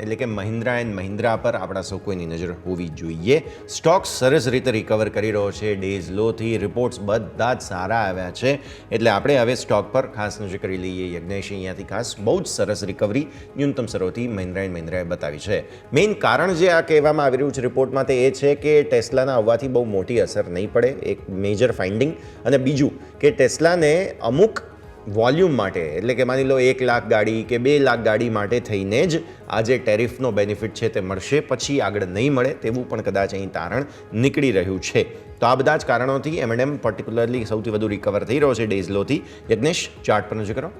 એટલે કે મહિન્દ્રા એન્ડ મહિન્દ્રા પર આપણા સૌ કોઈની નજર હોવી જોઈએ. સ્ટોક સરસ રીતે રિકવર કરી રહ્યો છે. ડેઝ લોથી રિપોર્ટ્સ બધા જ સારા આવ્યા છે. એટલે આપણે હવે સ્ટોક પર ખાસ નજર કરી લઈએ. યજ્ઞેશ અહીંયાથી ખાસ બહુ જ સરસ રિકવરી ન્યૂનતમ સરોથી મહિન્દ્રા એન્ડ મહિન્દ્રાએ બતાવી છે. મેઇન કારણ જે આ કહેવામાં આવી રહ્યું છે રિપોર્ટમાં તે એ છે કે ટેસ્લાના આવવાથી બહુ મોટી અસર નહીં પડે. એક મેજર ફાઇન્ડિંગ અને બીજું કે ટેસ્લાને અમુક વોલ્યુમ માટે, એટલે કે માની લો એક લાખ ગાડી કે બે લાખ ગાડી માટે થઈને જ આ જે ટેરિફનો બેનિફિટ છે તે મળશે, પછી આગળ નહીં મળે તેવું પણ કદાચ અહીં તારણ નીકળી રહ્યું છે. તો આ બધા જ કારણોથી એમએનએમ પર્ટિક્યુલરલી સૌથી વધુ રિકવર થઈ રહ્યો છે ડેઝ લોથી યજ્ઞેશ ચાર્ટ પર નજર કરો.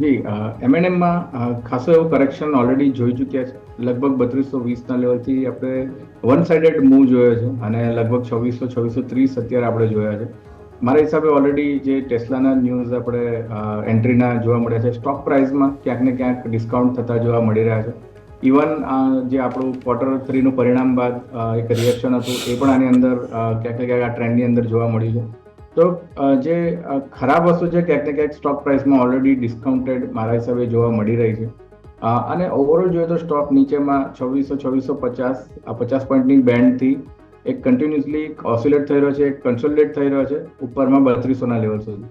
જી એમએનએમમાં ખાસો એવું કરેક્શન ઓલરેડી જોઈ ચૂક્યા છે. લગભગ બત્રીસો વીસના લેવલથી આપણે વન સાઇડેડ મૂવ જોયો છે અને લગભગ છવ્વીસો છવ્વીસો ત્રીસ અત્યારે આપણે જોયા છે. મારા હિસાબે ઓલરેડી જે ટેસ્લાના ન્યૂઝ આપણે એન્ટ્રીના જોવા મળ્યા છે સ્ટોક પ્રાઇસમાં ક્યાંક ને ક્યાંક ડિસ્કાઉન્ટ થતા જોવા મળી રહ્યા છે. ઇવન જે આપણું ક્વાર્ટર થ્રીનું પરિણામ બાદ એક રિએક્શન હતું, એ પણ આની અંદર ક્યાંક ને ક્યાંક આ ટ્રેન્ડની અંદર જોવા મળ્યું છે. તો જે ખરાબ વસ્તુ છે, ક્યાંક ને ક્યાંક સ્ટોક પ્રાઇસમાં ઓલરેડી ડિસ્કાઉન્ટેડ મારા હિસાબે જોવા મળી રહી છે. અને ઓવરઓલ જોઈએ તો સ્ટોક નીચેમાં છવ્વીસો છવ્વીસો પચાસ પચાસ પોઈન્ટની બેન્ડથી એક કન્ટિન્યુઅસલી ઓસિલેટ થઈ રહ્યો છે, એક કન્સોલિડેટ થઈ રહ્યો છે, ઉપરમાં બત્રીસોના લેવલ સુધી.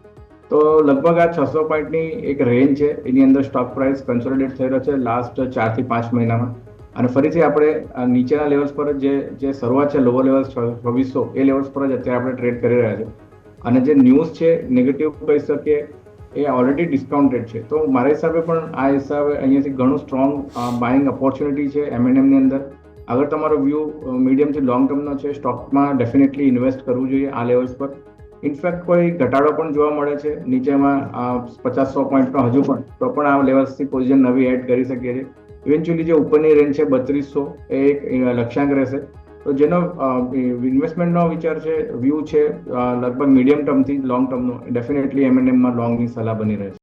તો લગભગ આ છસો પોઈન્ટની એક રેન્જ છે, એની અંદર સ્ટોક પ્રાઇસ કન્સોલિડેટ થઈ રહ્યો છે લાસ્ટ ચારથી પાંચ મહિનામાં. અને ફરીથી આપણે નીચેના લેવલ્સ પર જ જે શરૂઆત છે લોઅર લેવલ્સ છવ્વીસો, એ લેવલ્સ પર જ અત્યારે આપણે ટ્રેડ કરી રહ્યા છે અને જે ન્યૂઝ છે નેગેટિવ કહી શકીએ, એ ઓલરેડી ડિસ્કાઉન્ટેડ છે. તો મારા હિસાબે પણ આ હિસાબે અહીંયાથી ઘણું સ્ટ્રોંગ બાઇંગ ઓપોર્ચ્યુનિટી છે એમએનએમની અંદર. અગર તમારો વ્યૂ મીડિયમથી લોંગ ટર્મનો છે સ્ટોકમાં ડેફિનેટલી ઇન્વેસ્ટ કરવું જોઈએ આ લેવલ્સ પર. ઇનફેક્ટ કોઈ ઘટાડો પણ જોવા મળે છે, નીચેમાં પચાસ સો પોઈન્ટનો હજુ પણ, તો પણ આ લેવલ્સથી પોઝિશન નવી એડ કરી શકીએ છીએ. ઇવેન્ચ્યુઅલી જે ઉપરની રેન્જ છે, બત્રીસો, એ એક લક્ષ્યાંક રહેશે. તો જેનો ઇન્વેસ્ટમેન્ટનો વિચાર છે વ્યૂ છે લગભગ મીડિયમ ટર્મથી લોંગ ટર્મનો ડેફિનેટલી એમએનએમમાં લોંગની સલાહ બની રહે છે